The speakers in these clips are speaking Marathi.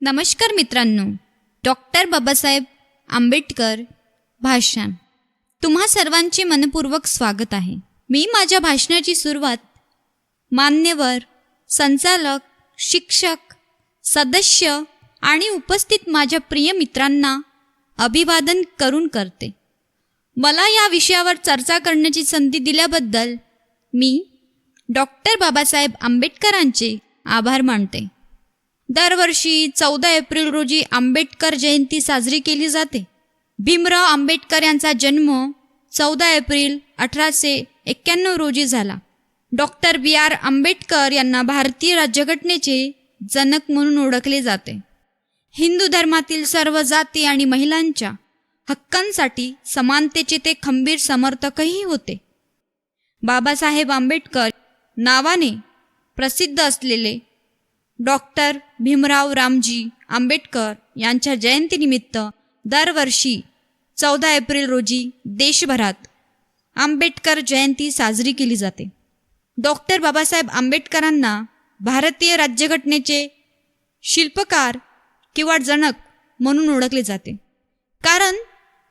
नमस्कार मित्रांनो डॉक्टर बाबासाहेब आंबेडकर भाषण. तुम्हा सर्वांचे मनपूर्वक स्वागत आहे. मी माझ्या भाषणाची सुरुवात मान्यवर संचालक शिक्षक सदस्य आणि उपस्थित माझ्या प्रिय मित्रांना अभिवादन करून करते. मला या विषयावर चर्चा करण्याची संधी दिल्याबद्दल मी डॉक्टर बाबासाहेब आंबेडकरांचे आभार मानते. दरवर्षी चौदा एप्रिल रोजी आंबेडकर जयंती साजरी केली जाते. भीमराव आंबेडकर यांचा जन्म चौदा एप्रिल अठराशे एक्क्याण्णव रोजी झाला. डॉक्टर बी. आर. आंबेडकर यांना भारतीय राज्यघटनेचे जनक म्हणून ओळखले जाते. हिंदू धर्मातील सर्व जाती आणि महिलांच्या हक्कांसाठी समानतेचे ते खंबीर समर्थकही होते. बाबासाहेब आंबेडकर नावाने प्रसिद्ध असलेले डॉक्टर भीमराव रामजी आंबेडकर यांच्या जयंतीनिमित्त दरवर्षी चौदा एप्रिल रोजी देशभरात आंबेडकर जयंती साजरी केली जाते. डॉक्टर बाबासाहेब आंबेडकरांना भारतीय राज्यघटनेचे शिल्पकार किंवा जनक म्हणून ओळखले जाते. कारण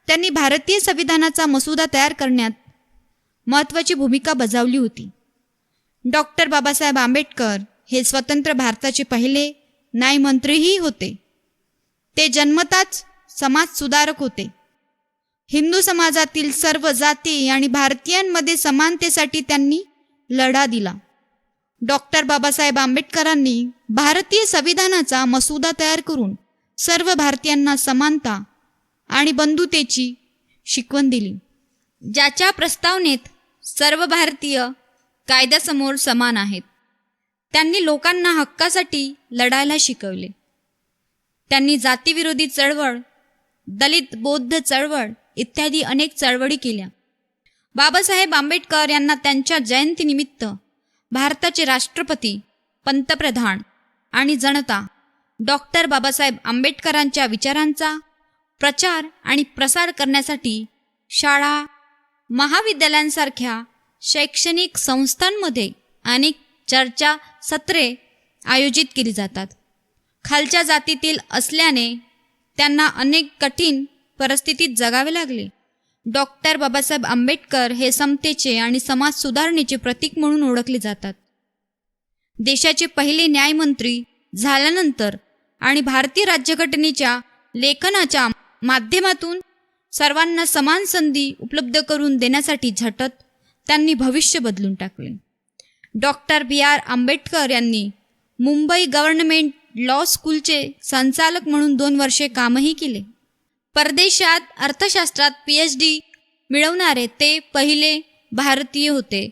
त्यांनी भारतीय संविधानाचा मसुदा तयार करण्यात महत्त्वाची भूमिका बजावली होती. डॉक्टर बाबासाहेब आंबेडकर हे स्वतंत्र भारताचे पहिले न्यायमंत्रीही होते. ते जन्मताच समाजसुधारक होते. हिंदू समाजातील सर्व जाती आणि भारतीयांमध्ये समानतेसाठी त्यांनी लढा दिला. डॉक्टर बाबासाहेब आंबेडकरांनी भारतीय संविधानाचा मसुदा तयार करून सर्व भारतीयांना समानता आणि बंधुतेची शिकवण दिली. ज्याच्या प्रस्तावनेत सर्व भारतीय कायद्यासमोर समान आहेत. त्यांनी लोकांना हक्कासाठी लढायला शिकवले. त्यांनी जातीविरोधी चळवळ दलित बौद्ध चळवळ इत्यादी अनेक चळवळी केल्या. बाबासाहेब आंबेडकर यांना त्यांच्या जयंतीनिमित्त भारताचे राष्ट्रपती पंतप्रधान आणि जनता डॉक्टर बाबासाहेब आंबेडकरांच्या विचारांचा प्रचार आणि प्रसार करण्यासाठी शाळा महाविद्यालयांसारख्या शैक्षणिक संस्थांमध्ये अनेक चर्चा सत्रे आयोजित केली जातात. खालच्या जातीतील असल्याने त्यांना अनेक कठीण परिस्थितीत जगावे लागले. डॉक्टर बाबासाहेब आंबेडकर हे समतेचे आणि समाज सुधारणेचे प्रतीक म्हणून ओळखले जातात. देशाचे पहिले न्यायमंत्री झाल्यानंतर आणि भारतीय राज्यघटनेच्या लेखनाच्या माध्यमातून सर्वांना समान संधी उपलब्ध करून देण्यासाठी झटत त्यांनी भविष्य बदलून टाकले. डॉक्टर बी आर आंबेडकर यांनी मुंबई गव्हर्नमेंट लॉ स्कूलचे संचालक म्हणून दोन वर्षे कामही केले. परदेशात अर्थशास्त्रात पी एच डी मिळवणारे ते पहिले भारतीय होते.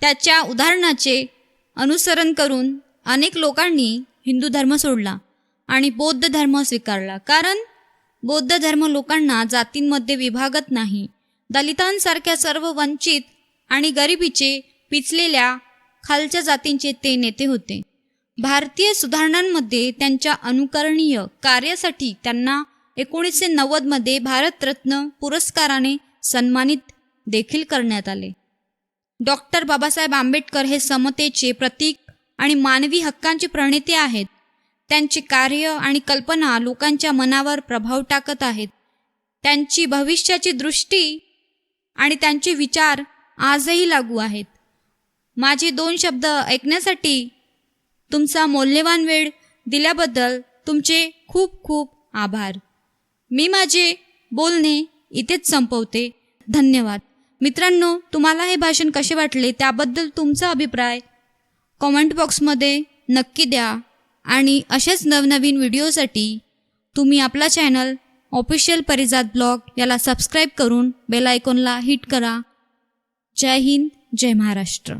त्याच्या उदाहरणाचे अनुसरण करून अनेक लोकांनी हिंदू धर्म सोडला आणि बौद्ध धर्म स्वीकारला. कारण बौद्ध धर्म लोकांना जातींमध्ये विभागत नाही. दलितांसारख्या सर्व वंचित आणि गरिबीचे पिचलेल्या खालच्या जातींचे ते नेते होते. भारतीय सुधारणांमध्ये त्यांच्या अनुकरणीय कार्यासाठी त्यांना एकोणीसशे नव्वदमध्ये भारतरत्न पुरस्काराने सन्मानित देखील करण्यात आले. डॉक्टर बाबासाहेब आंबेडकर हे समतेचे प्रतीक आणि मानवी हक्कांचे प्रणेते आहेत. त्यांचे कार्य आणि कल्पना लोकांच्या मनावर प्रभाव टाकत आहेत. त्यांची भविष्याची दृष्टी आणि त्यांचे विचार आजही लागू आहेत. माझे दोन शब्द ऐकण्यासाठी तुमचा मौल्यवान वेळ दिल्याबद्दल तुमचे खूप खूप आभार. मी माझे बोलणे इथेच संपवते. धन्यवाद. मित्रांनो तुम्हाला हे भाषण कसे वाटले त्याबद्दल तुमचा अभिप्राय कॉमेंट बॉक्समध्ये नक्की द्या आणि असेच नवनवीन व्हिडिओसाठी तुम्ही आपला चॅनल ऑफिशियल परिजात ब्लॉग याला सबस्क्राईब करून बेल आयकॉनला हिट करा. जय हिंद जय महाराष्ट्र.